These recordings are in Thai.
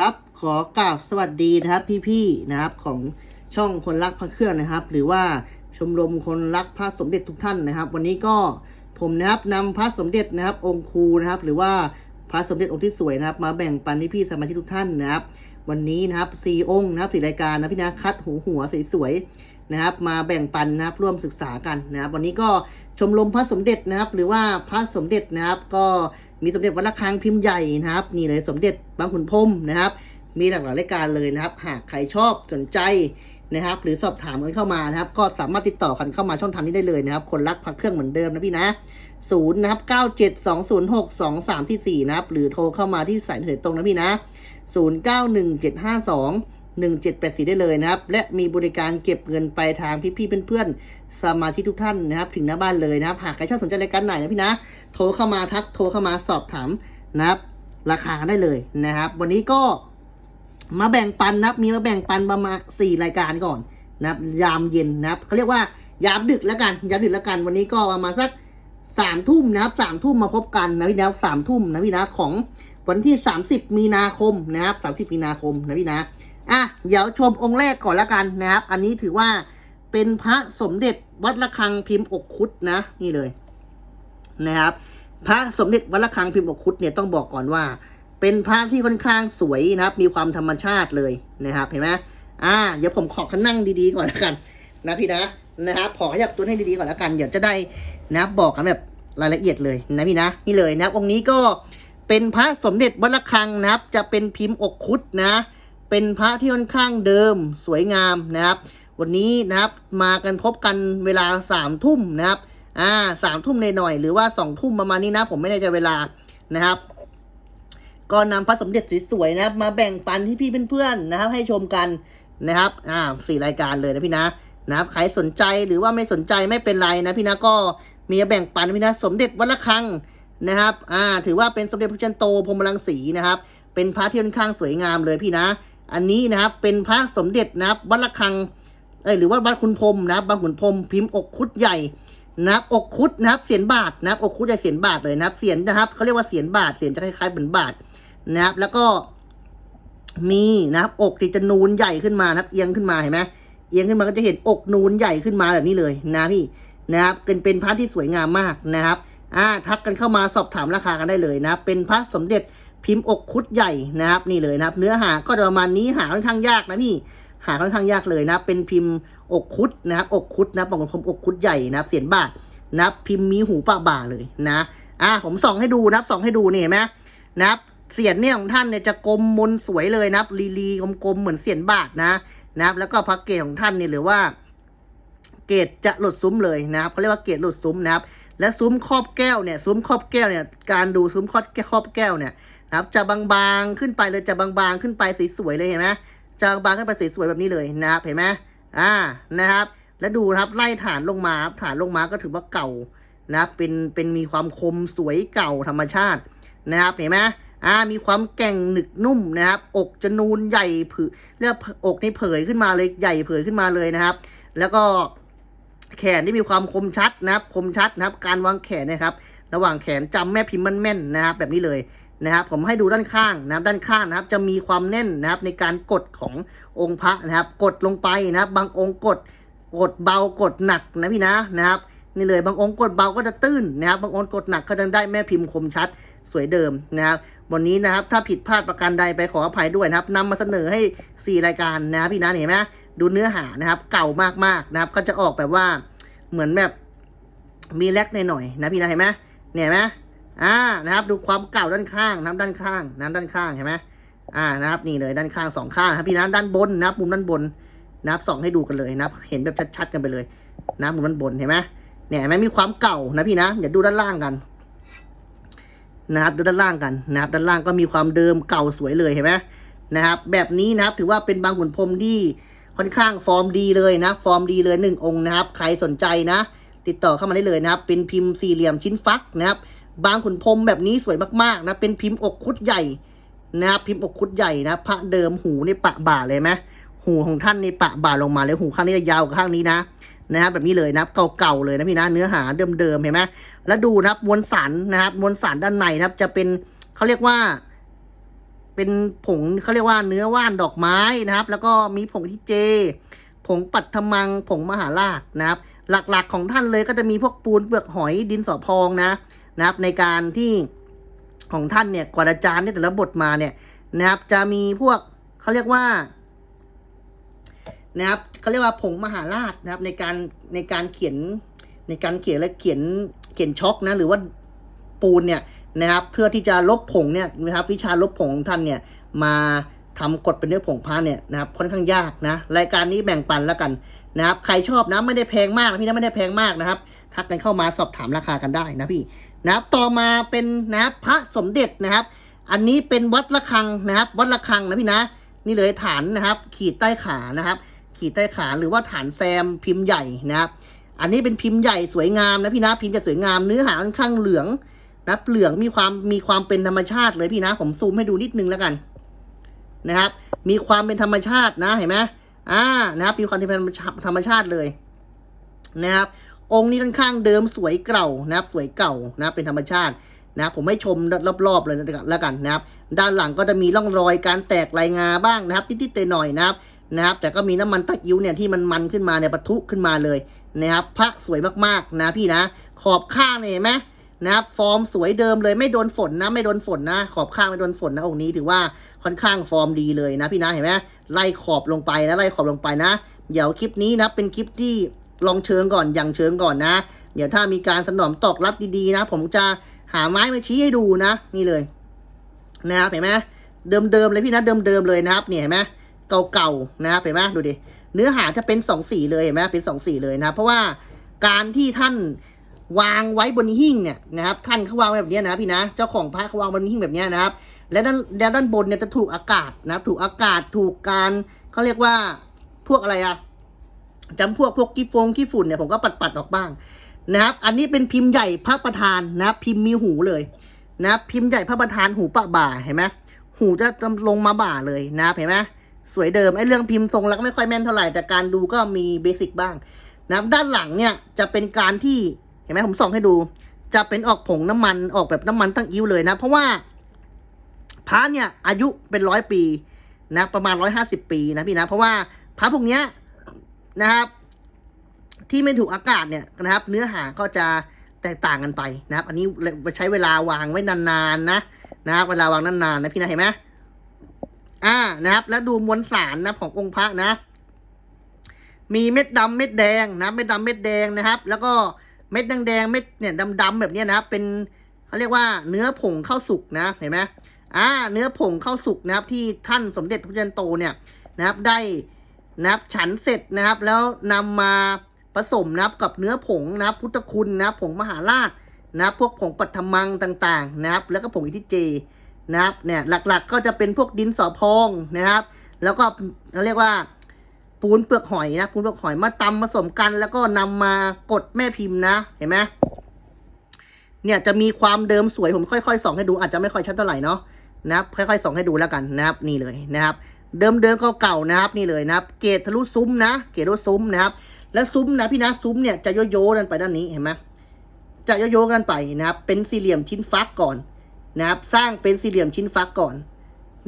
ครับ ขอกราบสวัสดีนะครับพี่ๆนะครับของช่องคนรักพระเครื่องนะครับ หรือว่าชมรมคนรักพระสมเด็จทุกท่านนะครับ วันนี้ก็ผมนะครับนำพระสมเด็จนะครับ องค์ครูนะครับ หรือว่าพระสมเด็จองค์ที่สวยนะครับ มาแบ่งปันพี่ๆสมาชิกทุกท่านนะครับ วันนี้นะครับสี่องค์นะครับสี่รายการนะพี่นะคัดหูหัวสวยๆนะครับ มาแบ่งปันนะครับร่วมศึกษากันนะครับ วันนี้ก็ชมรมพระสมเด็จนะครับ หรือว่าพระสมเด็จนะครับก็ มีสมเด็จวัดระฆังพิมพ์ใหญ่นะครับ นี่เลยสมเด็จบางขุนพรมนะครับ มีหลากหลายรายการเลยนะครับ หากใครชอบสนใจนะครับ หรือสอบถามกันเข้ามานะครับ ก็สามารถติดต่อกันเข้ามาช่องทางนี้ได้เลยนะครับ คนรักพักเครื่องเหมือนเดิมนะพี่นะศูนย์นะครับเก้าเจ็ดสองศูนย์หกสองสามที่สี่นะครับ หรือโทรเข้ามาที่สายเถิดตรงนะพี่นะศูนย์เก้าหนึ่งเจ็ดห้าสองหนึ่งเจ็ดแปดสี่ได้เลยนะครับ และมีบริการเก็บเงินไปลายทางพี่ๆเพื่อนๆ สมาชิกทุกท่านนะครับ ถึงหน้าบ้านเลยนะครับ หากใครชอบสนใจรายการไหนนะพี่นะ โทรเข้ามาทักโทรเข้ามาสอบถามนะครับ ราคาได้เลยนะครับ วันนี้ก็มาแบ่งปันนะครับ มีมาแบ่งปันประมาณสี่รายการก่อนนะครับ ยามเย็นนะครับเขาเรียกว่ายามดึกแล้วกันยามดึกแล้วกัน วันนี้ก็ประมาณสักสามทุ่มนะครับสามทุ่มมาพบกันนะพี่นะสามทุ่มนะพี่นะของวันที่สามสิบมีนาคมนะครับสามสิบมีนาคมนะพี่นะอะเดี๋ยวชมองค์แรกก่อนแล้วกันนะครับ อันนี้ถือว่า เป็นพระสมเด็จวัดระฆังพิมพ์อกคุดนะ นี่เลยนะครับ พระสมเด็จวัดระฆังพิมพ์อกคุดเนี่ยต้องบอกก่อนว่า เป็นพระที่ค่อนข้างสวยนะครับ มีความธรรมชาติเลยนะครับ เห็นไหมอ่า เดี๋ยวผมขอขนั่งดีๆก่อนแล้วกัน นะพี่นะนะครับขอขยับตัวให้ดีๆก่อนแล้วกัน เดี๋ยวจะได้นับบอกกันแบบรายละเอียดเลยนะพี่นะ นี่เลยนะองค์นี้ก็เป็นพระสมเด็จวัดระฆังนะครับ จะเป็นพิมพ์อกคุดนะ เป็นพระที่ค่อนข้างเดิมสวยงามนะครับ วันนี้นะครับ มากันพบกันเวลาสามทุ่มนะครับ อ่าสามทุ่มหน่อยๆหรือว่าสองทุ่มประมาณนี้นะ ผมไม่แน่ใจเวลานะครับ ก็นำพระสมเด็จสวยๆนะครับ มาแบ่งปันที่พี่เพื่อนๆนะครับ ให้ชมกันนะครับ อ่าสี่รายการเลยนะพี่นะนะครับใครสนใจหรือว่าไม่สนใจไม่เป็นไรนะพี่นะก็มีแบ่งปันนะพี่นะสมเด็จวัดระฆังนะครับ อ่า ถือว่าเป็นสมเด็จพระจันโตพรมรังสีนะครับ เป็นพระที่ค่อนข้างสวยงามเลยพี่นะ อันนี้นะครับ เป็นพระสมเด็จนะครับวัดระฆัง เอ้ยหรือว่าวัดคุณพรมนะครับบางขุนพรมพิมพ์อกคุดใหญ่นะครับอกคุดนะครับเสียนบาทนะครับอกคุดจะเสียนบาทเลยนะครับ เสียนนะครับเขาเรียกว่าเสียนบาท เสียนจะคล้ายๆเหมือนบาทนะครับ แล้วก็มีนะครับ อกที่จะนูนใหญ่ขึ้นมานะครับ เอียงขึ้นมาเห็นไหมเอียงขึ้นมาก็จะเห็นอกนูนใหญ่ขึ้นมาแบบนี้เลยนะพี่นะครับเป็นเป็นพระที่สวยงามมากนะครับอ่าทักกันเข้ามาสอบถามราคากันได้เลยนะครับ เป็นพระสมเด็จพิมพ์อกคุดใหญ่นะครับ นี่เลยนะครับ เนื้อหาก็จะประมาณนี้หาค่อนข้างยากนะพี่ หาค่อนข้างยากเลยนะเป็นพิมพ์อกคุดนะครับอกคุดนะบางคนผมอกคุดใหญ่นะครับเสียนบาทนับพิมพ์มีหูปะบ่าเลยนะอะผมส่องให้ดูนะส่องให้ดูนี่เห็นไหมนะครับเสียนเนี่ยของท่านเนี่ยจะกลมมนสวยเลยนะครับลีลีกลมๆเหมือนเสียนบาทนะนะครับแล้วก็พระเกศของท่านเนี่ยหรือว่า เกตจะหลุดซุ้มเลยนะครับเขาเรียกว่าเกตหลุดซุ้มนะครับ และซุ้มครอบแก้วเนี่ยซุ้มครอบแก้วเนี่ย การดูซุ้มครอบแก้วครอบแก้วเนี่ยนะครับ จะบางๆขึ้นไปเลยจะบางๆขึ้นไปสวยๆเลยเห็นไหม จะบางขึ้นไปสวยๆแบบนี้เลยนะครับเห็นไหมอ่านะครับ แล้วดูนะครับไล่ฐานลงมาฐานลงมาก็ถือว่าเก่านะครับเป็นเป็นมีความคมสวยเก่าธรรมชาตินะครับเห็นไหมอ่ามีความแก่งหนึกนุ่มนะครับ อกจะนูนใหญ่ผือเรียกว่าอกนี่เผยขึ้นมาเลยใหญ่เผยขึ้นมาเลยนะครับ แล้วก็แขนที่มีความคมชัดนะครับ คมชัดนะครับ การวางแขนนะครับ ระหว่างแขนจำแม่พิมพ์มันแม่นนะครับ แบบนี้เลย นะครับผมให้ดูด้านข้างนะครับด้านข้างนะครับ จะมีความแน่นนะครับในการกดขององค์พระนะครับ กดลงไปนะครับ บางองค์กดกดเบากดหนักนะพี่นะนะครับนี่เลยบางองค์กดเบาก็จะตื้นนะครับ บางองค์กดหนักก็จะได้แม่พิมพ์คมชัดสวยเดิมนะครับวันนี้นะครับถ้าผิดพลาดประการใดไปขออภัยด้วยนะครับนำมาเสนอให้ 4 รายการนะครับพี่นะเห็นไหมดูเนื้อหานะครับ เก่ามากๆนะครับ ก็จะออกแบบว่าเหมือนแบบมีแลกหน่อยๆนะพี่นะเห็นไหมเนี่ยเห็นไหม อ่านะครับดูความเก่าด้านข้างนะครับด้านข้างนะด้านข้างเห็นไหมอ่านะครับนี่เลยด้านข้างสองข้างครับพี่นะด้านบนนะครับมุมด้านบนนะครับส่องให้ดูกันเลยนะครับ เห็นแบบชัดๆกันไปเลยนะมุมด้านบนเห็นไหมเนี่ยเห็นไหมมีความเก่านะพี่นะเดี๋ยวดูด้านล่างกันนะครับดูด้านล่างกันนะครับด้านล่างก็มีความเดิมเก่าสวยเลยเห็นไหมนะครับ แบบนี้นะครับถือว่าเป็นบางขุนพรมที่ค่อนข้างฟอร์มดีเลยนะ ฟอร์มดีเลยหนึ่งองค์นะครับ ใครสนใจนะ ติดต่อเข้ามาได้เลยนะครับ เป็นพิมพ์สี่เหลี่ยมชิ้นฟักนะครับ บางขุนพรมแบบนี้สวยมากๆนะเป็นพิมพ์อกคุดใหญ่นะครับพิมพ์อกคุดใหญ่นะพระเดิมหูในปะบ่าเลยไหมหูของท่านในปะบ่าลงมาเลยหูข้างนี้จะยาวกว่าข้างนี้นะนะครับแบบนี้เลยนะเก่าๆเลยนะพี่นะเนื้อหาเดิมๆเห็นไหมแล้วดูนะครับมวลสารนะครับมวลสารด้านในนะครับ จะเป็นเขาเรียกว่า เป็นผงเขาเรียกว่าเนื้อว่านดอกไม้นะครับ แล้วก็มีผงที่เจ ผงปัดทมังผงมหาราชนะครับ หลักๆของท่านเลยก็จะมีพวกปูนเปลือกหอยดินสอพองนะ นะครับ ในการที่ของท่านเนี่ยกว่าอาจารย์เนี่ยแต่ละบทมาเนี่ยนะครับ จะมีพวกเขาเรียกว่านะครับเขาเรียกว่าผงมหาราชนะครับ ในการในการเขียนในการเขียนและเขียนเขียนช็อกนะ หรือว่าปูนเนี่ยนะครับ เพื่อที่จะลบผงเนี่ยนะครับ วิชาลบผงของท่านเนี่ย มาทำกฎเป็นเนื้อผงพระเนี่ยนะครับค่อนข้างยากนะรายการนี้แบ่งปันแล้วกันนะครับ ใครชอบนะไม่ได้แพงมากพี่นะไม่ได้แพงมากนะครับ ทักกันเข้ามาสอบถามราคากันได้นะพี่นะครับต่อมาเป็นนะครับพระสมเด็จนะครับ อันนี้เป็นวัดระฆังนะครับ วัดระฆังนะพี่นะ นี่เลยฐานนะครับ ขีดใต้ขานะครับ ขีดใต้ขาหรือว่าฐานแซมพิมพ์ใหญ่นะครับ อันนี้เป็นพิมพ์ใหญ่สวยงามนะพี่นะพิมพ์จะสวยงามเนื้อหาค่อนข้างเหลืองนะเหลืองมีความมีความเป็นธรรมชาติเลยพี่นะ ผมซูมให้ดูนิดนึงแล้วกันนะครับ มีความเป็นธรรมชาตินะเห็นไหมอ่านะครับมีความเป็นธรรมชาติเลยนะครับ องค์นี้ค่อนข้างเดิมสวยเก่านะครับสวยเก่านะเป็นธรรมชาตินะผมให้ชมรอบๆเลยแล้วกันนะครับ ด้านหลังก็จะมีร่องรอยการแตกลายงาบ้างนะครับนิดๆหน่อยๆนะครับนะครับ แต่ก็มีน้ำมันตะกิ้วเนี่ยที่มันมันขึ้นมาเนี่ยปะทุขึ้นมาเลยนะครับพักสวยมากๆนะพี่นะ ขอบข้างเนี่ยเห็นไหมนะครับฟอร์มสวยเดิมเลยไม่โดนฝนนะ ไม่โดนฝนนะ ขอบข้างไม่โดนฝนนะองค์นี้ถือว่าค่อนข้างฟอร์มดีเลยนะพี่นะเห็นไหมไล่ขอบลงไปนะไล่ขอบลงไปนะ เดี๋ยวคลิปนี้นะเป็นคลิปที่ ลองเชิงก่อนอย่างเชิงก่อนนะ เดี๋ยวถ้ามีการสนอมตอกรับดีๆนะ ผมจะหาไม้มาชี้ให้ดูนะ นี่เลย นะครับเห็นไหมเดิมๆเลยพี่นะเดิมๆเลยนะครับเนี่ยเห็นไหมเก่าๆนะครับเห็นไหมดูดิเนื้อหาจะเป็นสองสีเลยเห็นไหมเป็นสองสีเลยนะเพราะว่าการที่ท่านวางไว้บนหิ้งเนี่ยนะครับท่านเขาวางไว้แบบนี้นะพี่นะ เจ้าของพระเขาวางบนหิ้งแบบนี้นะครับ และด้านและด้านบนเนี่ยจะถูกอากาศนะถูกอากาศถูกการเขาเรียกว่าพวกอะไรอะ จำพวกพวกกี้ฟงกี้ฝุ่นเนี่ยผมก็ปัดๆออกบ้างนะครับ อันนี้เป็นพิมพ์ใหญ่พระประธานนะพิมพ์มีหูเลยนะพิมพ์ใหญ่พระประธานหูปะบ่าเห็นไหมหูจะลงมาบ่าเลยนะเห็นไหมสวยเดิมไอ้เรื่องพิมพ์ทรงล้วก็ไม่ค่อยแม่นเท่าไหร่แต่การดูก็มีเบสิกบ้างนะด้านหลังเนี่ยจะเป็นการที่เห็นไหมผมส่องให้ดู จะเป็นออกผงน้ำมันออกแบบน้ำมันตั้งอิ้วเลยนะ เพราะว่าพระเนี่ยอายุเป็นร้อยปีนะประมาณร้อยห้าสิบปีนะพี่นะ เพราะว่าพระพวกเนี้ย นะครับ ที่ไม่ถูกอากาศเนี่ยนะครับ เนื้อหาก็จะแตกต่างกันไปนะครับ อันนี้ใช้เวลาวางไว้นานๆนะนะครับเวลาวางนานๆนะพี่นะเห็นไหมอ่านะครับ แล้วดูมวลสารนะขององค์พระนะ มีเม็ดดำเม็ดแดงนะเม็ดดำเม็ดแดงนะครับ แล้วก็เม็ดแดงๆเม็ดเนี่ยดำๆแบบเนี้ยนะครับเป็นเขาเรียกว่าเนื้อผงข้าวสุกนะเห็นไหมอ่า เนื้อผงข้าวสุกนะครับ ที่ท่านสมเด็จพระจันโตเนี่ยนะครับ ได้ นะครับฉันเสร็จนะครับ แล้วนำมาผสมนะครับกับเนื้อผงนะครับ พุทธคุณนะครับผงมหาราชนะครับ พวกผงปัทมังต่างๆ นะครับ แล้วก็ผงอิทิเจนะครับเนี่ยหลักๆ ก็จะเป็นพวกดินสอพองนะครับ แล้วก็เขาเรียกว่าปูนเปลือกหอยนะปูนเปลือกหอยมาตำผสมกัน แล้วก็นำมากดแม่พิมพ์นะเห็นไหมเนี่ยจะมีความเดิมสวยผมค่อยๆส่องให้ดูอาจจะไม่ค่อยชัดเท่าไหร่เนาะนะครับค่อยๆส่องให้ดูแล้วกันนะครับ นี่เลยนะครับ เดิมๆเก่าๆนะครับนี่เลยนะครับ เกตทะลุซุ้มนะ เกตทะลุซุ้มนะครับ แล้วซุ้มนะพี่นะซุ้มเนี่ยจะโยๆกันไปด้านนี้เห็นไหมจะโยๆกันไปนะครับ เป็นสี่เหลี่ยมชิ้นฟักก่อนนะครับ สร้างเป็นสี่เหลี่ยมชิ้นฟักก่อน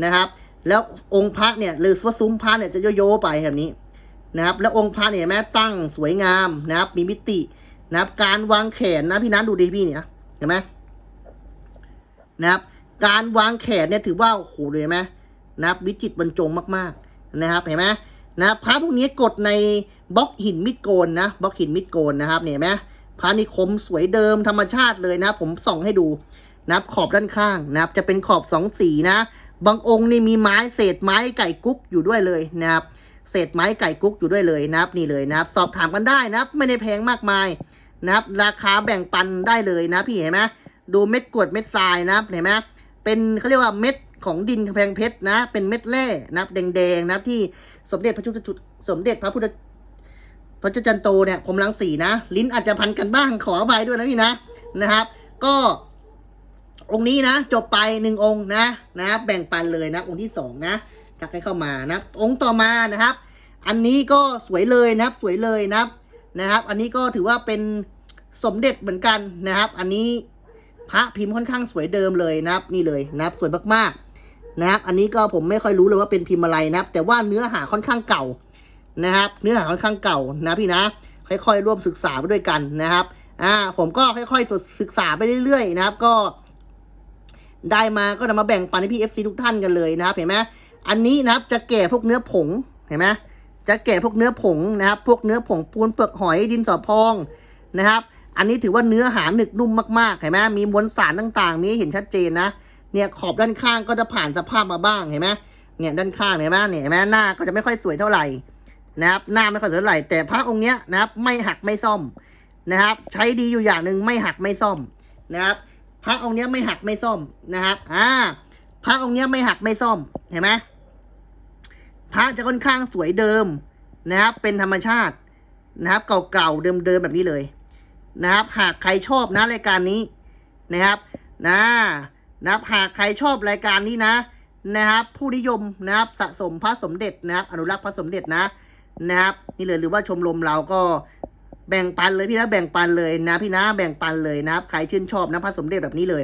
นะครับ แล้วองค์พระเนี่ยหรือว่าซุ้มพระเนี่ยจะโยๆไปแบบนี้นะครับ แล้วองค์พระเนี่ยแม้ตั้งสวยงามนะครับ มีมิตินะครับ การวางแขนนะพี่นัทดูดิพี่เนี่ยเห็นไหมนะครับ การวางแขนเนี่ยถือว่าโอ้โหเลยไหม นะครับวิจิตบรรจงมากๆนะครับเห็นไหมนะพระพวกนี้กดในบล็อกหินมิดโกนนะบล็อกหินมิดโกนนะครับเนี่ยเห็นไหมพระนิคมสวยเดิมธรรมชาติเลยนะ ผมส่องให้ดูนะครับขอบด้านข้างนะครับ จะเป็นขอบสองสีนะบางองค์นี่มีไม้เศษไม้ไก่กุ๊กอยู่ด้วยเลยนะครับ เศษไม้ไก่กุ๊กอยู่ด้วยเลยนะครับ นี่เลยนะครับ สอบถามกันได้นะครับ ไม่ได้แพงมากมายนะครับ ราคาแบ่งปันได้เลยนะพี่เห็นไหมดูเม็ดกรวดเม็ดทรายนะครับเห็นไหมเป็นเขาเรียกว่าเม็ด ของดินกำแพงเพชรนะ เป็นเม็ดแร่นะครับแดงๆนะครับที่สมเด็จพระจุตสมเด็จพระพุทธพระเจ้าจันโตเนี่ยผมลังสีนะ ลิ้นอาจจะพันกันบ้างขออภัยด้วยนะพี่นะนะครับ ก็องค์นี้นะ จบไปหนึ่งองค์นะนะครับแบ่งปันเลยนะ องค์ที่สองนะทักให้เข้ามานะองค์ต่อมานะครับ อันนี้ก็สวยเลยนะครับ สวยเลยนะครับนะครับ อันนี้ก็ถือว่าเป็นสมเด็จเหมือนกันนะครับ อันนี้พระพิมพ์ค่อนข้างสวยเดิมเลยนะครับ นี่เลยนะครับ สวยมากๆ นะครับ อันนี้ก็ผมไม่ค่อยรู้เลยว่าเป็นพิมพ์อะไรนะครับ แต่ว่าเนื้อหาค่อนข้างเก่านะครับ เนื้อหาค่อนข้างเก่านะพี่นะ ค่อยๆร่วมศึกษาไปด้วยกันนะครับ อ่า ผมก็ค่อยๆศึกษาไปเรื่อยๆนะครับ ก็ ได้มาก็นำมาแบ่งปันให้พี่เอฟซีทุกท่านกันเลยนะครับ เห็นไหมอันนี้นะครับ จะแก่พวกเนื้อผง เห็นไหมจะแก่พวกเนื้อผงนะครับ พวกเนื้อผงปูนเปลือกหอยดินสอพองนะครับ อันนี้ถือว่าเนื้อหาหนึบนุ่มมากๆ เห็นไหมมีมวลสารต่างๆมีให้เห็นชัดเจนนะ เนี่ยขอบด้านข้างก็จะผ่านสภาพมาบ้างเห็นไหมเนี่ยด้านข้างเห็นไหมเนี่ยเห็นไหมหน้าก็จะไม่ค่อยสวยเท่าไหร่นะครับ หน้าไม่ค่อยสวยเท่าไหร่แต่พระองค์เนี้ยนะครับ ไม่หักไม่ซ่อมนะครับ ใช้ดีอยู่อย่างหนึ่งไม่หักไม่ซ่อมนะครับ พระองค์เนี้ยไม่หักไม่ซ่อมนะครับอ่าพระองค์เนี้ยไม่หักไม่ซ่อมเห็นไหมพระจะค่อนข้างสวยเดิมนะครับ เป็นธรรมชาตินะครับ เก่าๆเดิมๆแบบนี้เลยนะครับ หากใครชอบนะรายการนี้นะครับ นะ นะครับหากใครชอบรายการนี้นะนะครับ ผู้นิยมนะครับสะสมพระสมเด็จนะครับอนุรักษ์พระสมเด็จนะนะครับนี่เลยหรือว่าชมรมเราก็แบ่งปันเลยพี่นะแบ่งปันเลยนะพี่นะแบ่งปันเลยนะครับใครชื่นชอบนะพระสมเด็จแบบนี้เลย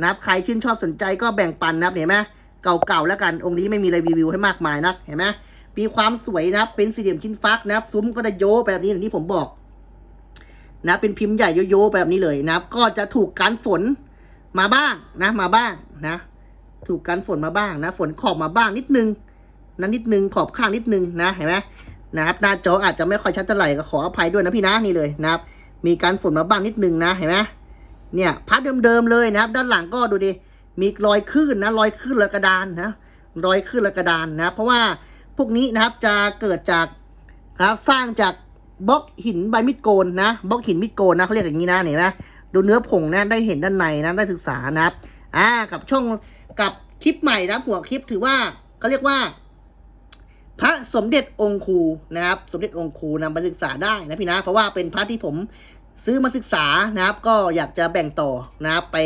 นะครับใครชื่นชอบสนใจก็แบ่งปันนะครับเห็นไหมเก่าๆแล้วกันองค์นี้ไม่มีอะไรรีวิวให้มากมายนักเห็นไหมมีความสวยนะครับ เป็นสี่เหลี่ยมชิ้นฟักนะครับ ซุ้มก็จะโยแบบนี้อย่างที่ผมบอกนะเป็นพิมพ์ใหญ่โยๆแบบนี้เลยนะครับ ก็จะถูกการฝน มาบ้างนะมาบ้างนะ ถูกการฝนมาบ้างนะ ฝนขอบมาบ้างนิดนึงนะนิดนึงขอบข้างนิดนึงนะเห็นไหมนะครับหน้าจออาจจะไม่ค่อยชัดเท่าไหร่ก็ขออภัยด้วยนะพี่นะนี่เลยนะครับ มีการฝนมาบ้างนิดนึงนะเห็นไหมเนี่ยพัดเดิมๆเลยนะครับ ด้านหลังก็ดูดิมีรอยคลื่นนะรอยคลื่นละกระดานนะรอยคลื่นละกระดานนะ เพราะว่าพวกนี้นะครับจะเกิดจากครับสร้างจากบล็อกหินใบมิดโกนนะบล็อกหินมิดโกนนะเขาเรียกอย่างนี้นะเห็นไหม ดูเนื้อผงนะได้เห็นด้านในนะได้ศึกษานะครับ อ่า กับช่องกับคลิปใหม่นะหัวคลิปถือว่าเขาเรียกว่า พระสมเด็จองค์ครูนะครับ สมเด็จองค์ครูนำไปศึกษาได้นะพี่นะ เพราะว่าเป็นพระที่ผมซื้อมาศึกษานะครับ ก็อยากจะแบ่งต่อนะครับไป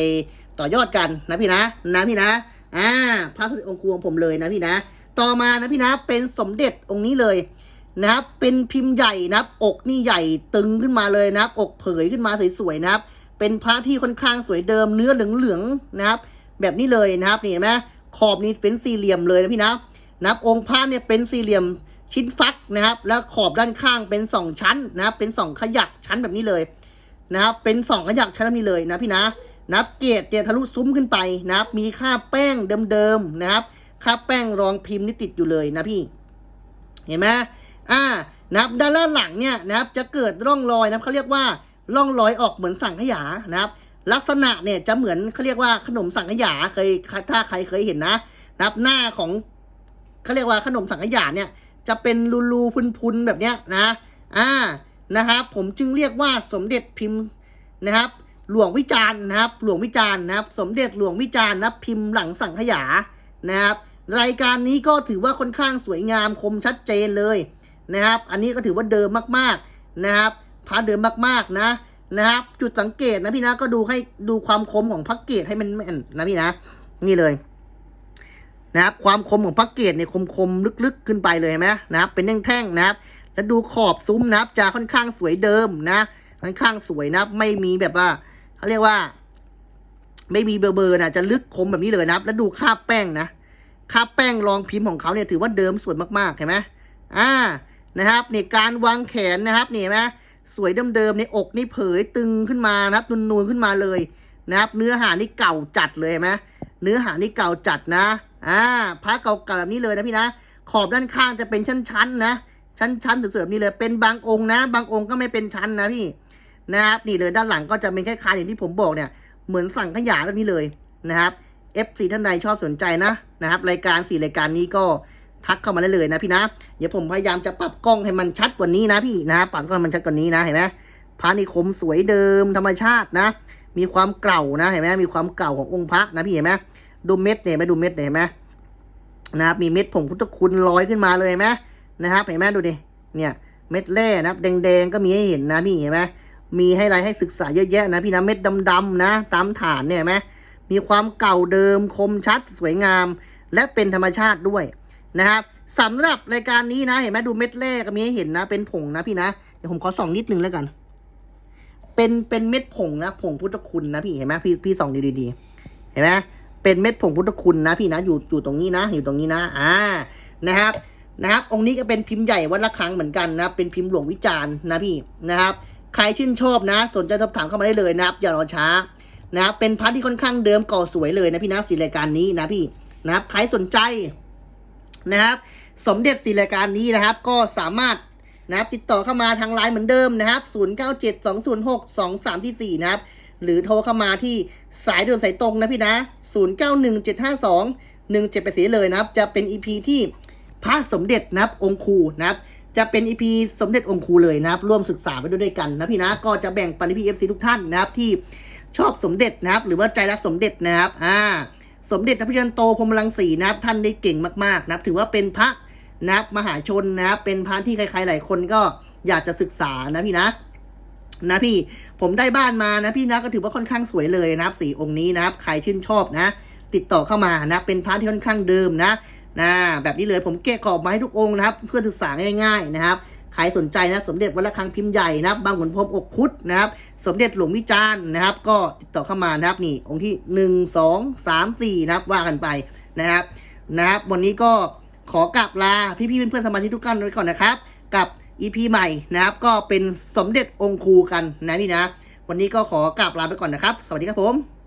ต่อยอดกันนะพี่นะนะพี่นะ อ่า พระสมเด็จองค์ครูของผมเลยนะพี่นะ ต่อมานะพี่นะเป็นสมเด็จองค์นี้เลยนะครับ เป็นพิมพ์ใหญ่นะครับ อกนี่ใหญ่ตึงขึ้นมาเลยนะครับ อกเผยขึ้นมาสวยๆนะครับ เป็นพระที่ค่อนข้างสวยเดิมเนื้อเหลืองๆนะครับ แบบนี้เลยนะครับนี่เห็นไหมขอบนี้เป็นสี่เหลี่ยมเลยนะพี่นะนะครับองค์พระเนี่ยเป็นสี่เหลี่ยมชิ้นฟักนะครับ แล้วขอบด้านข้างเป็นสองชั้นนะครับ เป็นสองขยักชั้นแบบนี้เลยนะครับ เป็นสองขยักชั้นแบบนี้เลยนะพี่นะนับเกรดเนี่ยทะลุซุ้มขึ้นไปนะครับ มีค่าแป้งเดิมๆนะครับ ค่าแป้งรองพิมพ์นี่ติดอยู่เลยนะพี่ เห็นไหมอ่านะครับด้านล่างหลังเนี่ยนะครับ จะเกิดร่องรอยนะเขาเรียกว่า ร่องรอยออกเหมือนสังขยานะครับ ลักษณะเนี่ยจะเหมือนเขาเรียกว่าขนมสังขยาเคยถ้าใครเคยเห็นนะนะครับ หน้าของเขาเรียกว่าขนมสังขยาเนี่ย จะเป็นรูๆพุนๆแบบเนี้ยนะ อ่านะครับผมจึงเรียกว่าสมเด็จพิมพ์นะครับ หลวงวิจารณ์นะครับ หลวงวิจารณ์นะครับ สมเด็จหลวงวิจารณ์นะพิมพ์หลังสังขยานะครับ รายการนี้ก็ถือว่าค่อนข้างสวยงามคมชัดเจนเลยนะครับ อันนี้ก็ถือว่าเดิมมากๆนะครับ พระเดิมมากๆนะนะครับ จุดสังเกตนะพี่นะก็ดูให้ดูความคมของพระเกตให้มันแม่นนะพี่นะ นี่เลย นะครับ ความคมของพระเกตเนี่ยคมคมๆลึกๆขึ้นไปเลยไหมนะครับ เป็นแท่งๆนะครับ แล้วดูขอบซุ้มนะครับจะค่อนข้างสวยเดิมนะค่อนข้างสวยนะไม่มีแบบว่าเขาเรียกว่า ไม่มีเบอร์เบอร์นะจะลึกคมแบบนี้เลยนะครับ แล้วดูคาบแป้งนะคาบแป้งรองพิมพ์ของเขาเนี่ยถือว่าเดิมสวยมากๆเห็นไหมอ่านะครับเนี่ยการวางแขนนะครับเนี่ยไหม สวยเดิมๆในอกนี่เผยตึงขึ้นมานะครับนูนๆขึ้นมาเลยนะครับ เนื้อหานี่เก่าจัดเลยไหมเนื้อหานี่เก่าจัดนะอ่าพระเก่าๆแบบนี้เลยนะพี่นะ ขอบด้านข้างจะเป็นชั้นๆนะชั้นๆเสือๆนี้เลยเป็นบางองค์นะ บางองค์ก็ไม่เป็นชั้นนะพี่นะครับนี่เลยด้านหลังก็จะเป็นคล้ายๆอย่างที่ผมบอกเนี่ยเหมือนสั่งขยาแบบนี้เลยนะครับ F4 ท่านใดชอบสนใจนะนะครับ รายการสี่รายการนี้ก็ทักเข้ามาได้เลยนะพี่นะ เดี๋ยวผมพยายามจะปรับกล้องให้มันชัดกว่านี้นะพี่นะ ปรับกล้องให้มันชัดกว่านี้นะเห็นไหมพระนิคมสวยเดิมธรรมชาตินะ มีความเก่านะเห็นไหมมีความเก่าขององค์พระนะพี่เห็นไหมดูเม็ดเนี่ยไหมดูเม็ดเนี่ยเห็นไหมนะครับมีเม็ดผงพุทธคุณลอยขึ้นมาเลยเห็นไหมนะครับเห็นไหมดูดิเนี่ยเม็ดแร่นะแดงๆก็มีให้เห็นนะพี่เห็นไหมมีให้อะไรให้ศึกษาเยอะแยะนะพี่นะเม็ดดำๆนะ ตามฐานเนี่ยไหมมีความเก่าเดิมคมชัดสวยงาม และเป็นธรรมชาติด้วยนะครับ สำหรับรายการนี้นะ เห็นไหมดูเม็ดแรกมีให้เห็นนะ เป็นผงนะพี่นะ เดี๋ยวผมขอส่องนิดนึงแล้วกัน เป็นเป็นเม็ดผงนะผงพุทธคุณนะพี่เห็นไหมพี่พี่ส่องดีๆเห็นไหมเป็นเม็ดผงพุทธคุณนะพี่นะอยู่อยู่ตรงนี้นะ อยู่ตรงนี้นะ อ่านะครับนะครับ องค์นี้ก็เป็นพิมพ์ใหญ่วัดละครังเหมือนกันนะเป็นพิมพ์หลวงวิจารณ์นะพี่นะครับ ใครชื่นชอบนะ สนใจสอบถามเข้ามาได้เลยนะครับ อย่ารอช้านะครับเป็นพระที่ค่อนข้างเดิมก่อสวยเลยนะพี่นะสีรายการนี้นะพี่นะครับใครสนใจนะครับ สมเด็จสีรายการนี้นะครับ ก็สามารถนะครับติดต่อเข้ามาทางไลน์เหมือนเดิมนะครับ 0972062344 นะครับ หรือโทรเข้ามาที่สายด่วนสายตรงนะพี่นะ 0917521784 เลยนะครับ จะเป็น EP ที่พระสมเด็จนะครับองคูนะครับ จะเป็น EP สมเด็จองคูเลยนะครับ ร่วมศึกษาไปด้วยด้วยกันนะพี่นะ ก็จะแบ่งปันพี่เอฟซีทุกท่านนะครับที่ชอบสมเด็จนะครับ หรือว่าใจรักสมเด็จนะครับ อ่า สมเด็จพระพิชันโตพรหมรังสีนะครับ ท่านได้เก่งมากๆนะครับ ถือว่าเป็นพระ นะครับมหาชนนะครับเป็นพระที่ใครๆหลายคนก็อยากจะศึกษานะพี่นะ นะพี่ผมได้บ้านมานะพี่นะก็ถือว่าค่อนข้างสวยเลยนะครับสี่องค์นี้นะครับ ใครชื่นชอบนะ ติดต่อเข้ามานะ เป็นพระที่ค่อนข้างเดิมนะนะแบบนี้เลยผมเกะกรอบมาให้ทุกองค์นะครับ เพื่อศึกษาง่ายๆนะครับใครสนใจนะสมเด็จวัดระฆังพิมพ์ใหญ่นะครับบางขุนพรมอกคุดนะครับ สมเด็จหลวงวิจารณ์นะครับ ก็ติดต่อเข้ามานะครับนี่องค์ที่หนึ่งสองสามสี่นะครับว่ากันไปนะครับนะครับ วันนี้ก็ ขอกลับลาพี่ๆเพื่อนๆสมาชิกทุกท่านไว้ก่อนนะครับ กับอีพีใหม่นะครับ ก็เป็นสมเด็จองค์ครูกันนะพี่นะ วันนี้ก็ขอกลับลาไปก่อนนะครับ สวัสดีครับผม